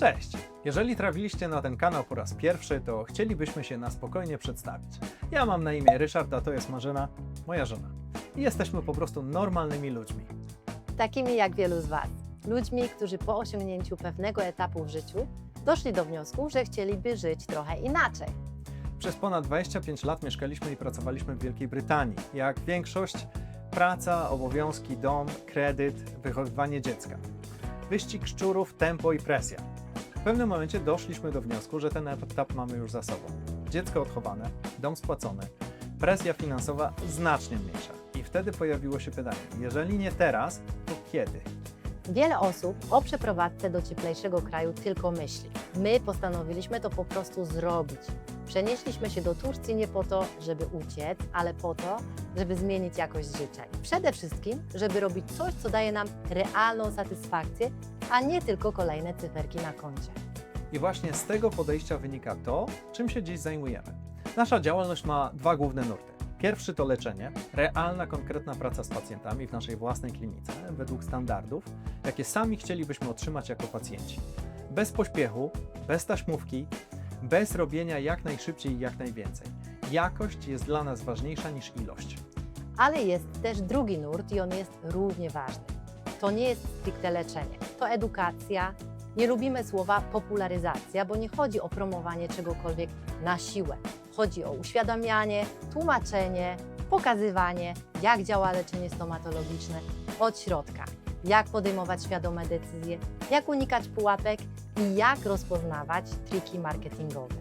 Cześć! Jeżeli trafiliście na ten kanał po raz pierwszy, to chcielibyśmy się na spokojnie przedstawić. Ja mam na imię Ryszard, a to jest Marzena, moja żona. I jesteśmy po prostu normalnymi ludźmi. takimi jak wielu z Was. Ludźmi, którzy po osiągnięciu pewnego etapu w życiu doszli do wniosku, że chcieliby żyć trochę inaczej. Przez ponad 25 lat mieszkaliśmy i pracowaliśmy w Wielkiej Brytanii. Jak większość, praca, obowiązki, dom, kredyt, wychowywanie dziecka. Wyścig szczurów, tempo i presja. W pewnym momencie doszliśmy do wniosku, że ten etap mamy już za sobą. Dziecko odchowane, dom spłacony, presja finansowa znacznie mniejsza. I wtedy pojawiło się pytanie, jeżeli nie teraz, to kiedy? Wiele osób o przeprowadzce do cieplejszego kraju tylko myśli. My postanowiliśmy to po prostu zrobić. Przenieśliśmy się do Turcji nie po to, żeby uciec, ale po to, żeby zmienić jakość życia. I przede wszystkim, żeby robić coś, co daje nam realną satysfakcję, a nie tylko kolejne cyferki na koncie. I właśnie z tego podejścia wynika to, czym się dziś zajmujemy. Nasza działalność ma dwa główne nurty. Pierwszy to leczenie, realna, konkretna praca z pacjentami w naszej własnej klinice, według standardów, jakie sami chcielibyśmy otrzymać jako pacjenci. Bez pośpiechu, bez taśmówki, bez robienia jak najszybciej i jak najwięcej. Jakość jest dla nas ważniejsza niż ilość. Ale jest też drugi nurt i on jest równie ważny. To nie jest stricte leczenie, to edukacja. Nie lubimy słowa popularyzacja, bo nie chodzi o promowanie czegokolwiek na siłę. Chodzi o uświadamianie, tłumaczenie, pokazywanie, jak działa leczenie stomatologiczne od środka, jak podejmować świadome decyzje, jak unikać pułapek i jak rozpoznawać triki marketingowe.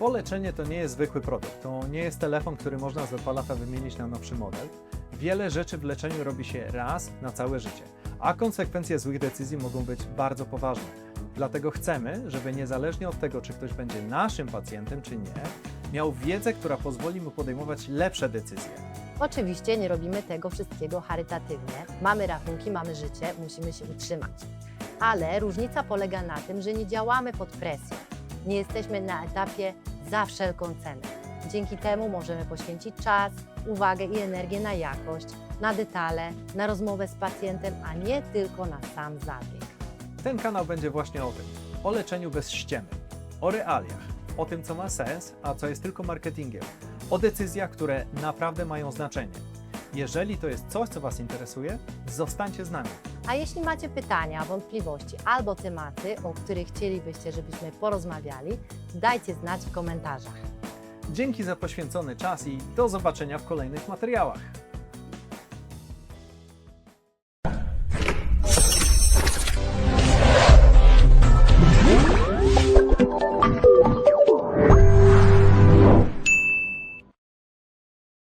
Bo leczenie to nie jest zwykły produkt, to nie jest telefon, który można za dwa lata wymienić na nowszy model. Wiele rzeczy w leczeniu robi się raz na całe życie, a konsekwencje złych decyzji mogą być bardzo poważne. Dlatego chcemy, żeby niezależnie od tego, czy ktoś będzie naszym pacjentem, czy nie, miał wiedzę, która pozwoli mu podejmować lepsze decyzje. Oczywiście nie robimy tego wszystkiego charytatywnie. Mamy rachunki, mamy życie, musimy się utrzymać. Ale różnica polega na tym, że nie działamy pod presją. Nie jesteśmy na etapie za wszelką cenę. Dzięki temu możemy poświęcić czas, uwagę i energię na jakość, na detale, na rozmowę z pacjentem, a nie tylko na sam zabieg. Ten kanał będzie właśnie o tym, o leczeniu bez ściemy, o realiach, o tym, co ma sens, a co jest tylko marketingiem, o decyzjach, które naprawdę mają znaczenie. Jeżeli to jest coś, co Was interesuje, zostańcie z nami. A jeśli macie pytania, wątpliwości albo tematy, o których chcielibyście, żebyśmy porozmawiali, dajcie znać w komentarzach. Dzięki za poświęcony czas i do zobaczenia w kolejnych materiałach.